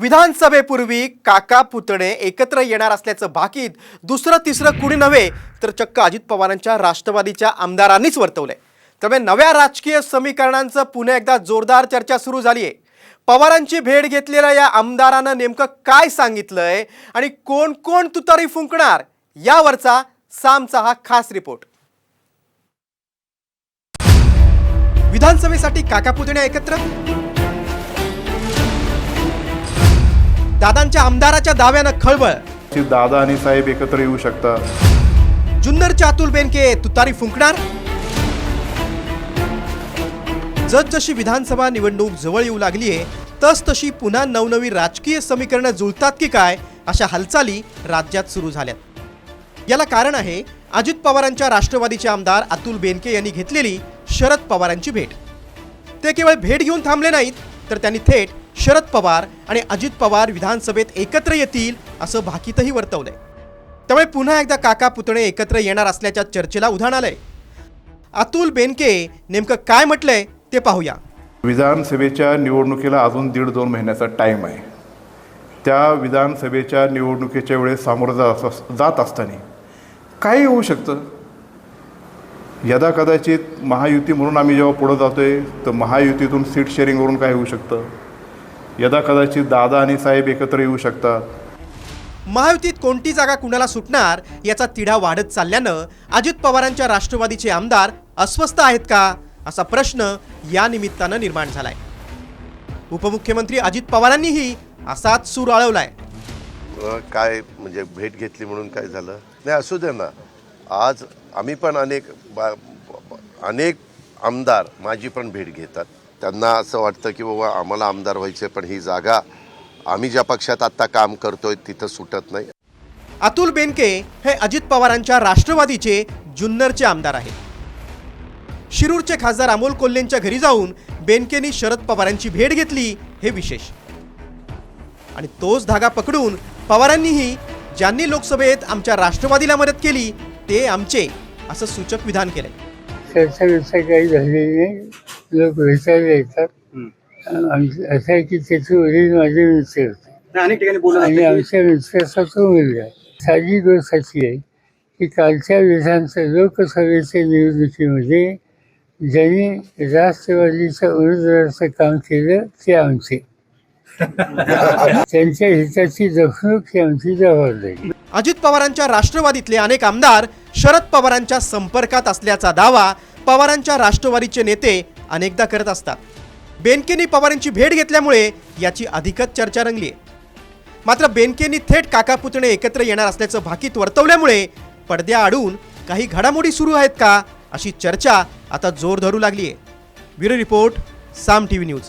विधानसभेपूर्वी काका पुतणे एकत्र येणार असल्याचं भाकीत दुसरं तिसरं कुणी नव्हे तर चक्क अजित पवारांच्या राष्ट्रवादीच्या आमदारांनीच वर्तवलंय. त्यामुळे नव्या राजकीय समीकरणांचं पुन्हा एकदा जोरदार चर्चा सुरू झाली आहे पवारांची भेट घेतलेल्या या आमदारानं नेमकं काय सांगितलंय आणि कोण कोण तुतारी फुंकणार यावरचा सामचा हा खास रिपोर्ट. विधानसभेसाठी काका पुतण्या एकत्र? दादांच्या आमदाराच्या दाव्यानं खळबळ. दादा आणि साहेब एकत्र येऊ शकतात जुन्नरचे अतुल बेनके तुतारी फुंकणार? जसजशी विधानसभा निवडणूक जवळ येऊ लागलीये तस तशी पुन्हा नवनवी राजकीय समीकरणं जुळतात की काय अशा हालचाली राज्यात सुरू झाल्यात. याला कारण आहे अजित पवारांच्या राष्ट्रवादीचे आमदार अतुल बेनके यांनी घेतलेली शरद पवारांची भेट. ते केवळ भेट घेऊन थांबले नाहीत तर त्यांनी थेट शरद पवार आणि अजित पवार विधानसभेत एकत्र येतील असं भाकीतही वर्तवलंय. त्यामुळे पुन्हा एकदा काका पुतणे एकत्र येणार असल्याच्या चर्चेला उधाण आलंय. अतुल बेनके नेमकं काय म्हटलंय ते पाहूया. विधानसभेच्या निवडणुकीला अजून दीड दोन महिन्याचा टाईम आहे. त्या विधानसभेच्या निवडणुकीच्या वेळेस सामोरं जात अस- जात असताना काही होऊ शकतं. यदा कदाचित महायुती म्हणून आम्ही जेव्हा पुढं जातोय तर महायुतीतून सीट शेअरिंगवरून काय होऊ शकतं. यदा कदाचित दादा आणि साहेब एकत्र येऊ शकतात. महायुतीत कोणती जागा कुणाला सुटणार याचा तिढा वाढत चालल्यानं अजित पवारांच्या राष्ट्रवादीचे आमदार अस्वस्थ आहेत का? असा प्रश्न या निमित्तानं निर्माण झालाय. उपमुख्यमंत्री अजित पवारांनीही असाच सूर आळवलाय. काय म्हणजे भेट घेतली म्हणून काय झालं? नाही असू दे ना. आज आम्ही पण अनेक ब- अनेक आमदार माझी पण भेट घेतात. त्यांना असं वाटतं की बाबा आम्हाला आमदार व्हायचे पण ही जागा आम्ही ज्या पक्षात आत्ता काम करतोय तिथं सुटत नाही. अतुल बेनके हे अजित पवारांच्या राष्ट्रवादीचे जुन्नरचे आमदार आहेत. शिरूरचे खासदार अमोल कोल्हेंच्या घरी जाऊन बेनकेनी शरद पवारांची भेट घेतली हे विशेष. आणि तोच धागा पकडून पवारांनीही ज्यांनी लोकसभेत आमच्या राष्ट्रवादीला मदत केली ते आमचे असं सूचक विधान केलंय. लोक विचारले येतात. आमचं असं आहे की त्याचे वडील माझे मित्र होते. अनेक ठिकाणी बोलत आणि आमच्या मित्राचा तो मुलगा आहे. साधी गोष्ट अशी आहे की कालच्या विधानसभा लोकसभेच्या निवडणुकीमध्ये ज्यांनी राष्ट्रवादीच्या उमेदवाराचं काम केलं ते आमचे. त्यांच्या हिताची जपणूक ही आमची जबाबदारी अजित पवारांच्या राष्ट्रवादीतले अनेक आमदार शरद पवारांच्या संपर्कात असल्याचा दावा पवारांच्या राष्ट्रवादीचे नेते अनेकदा करत असतात. बेनकेनी पवारांची भेट घेतल्यामुळे याची अधिकच चर्चा रंगली मात्र बेनकेनी थेट काका पुतणे एकत्र येणार असल्याचं भाकीत वर्तवल्यामुळे पडद्या आडून काही घडामोडी सुरू आहेत का अशी चर्चा आता जोर धरू लागली आहे bureau report Saam T V news.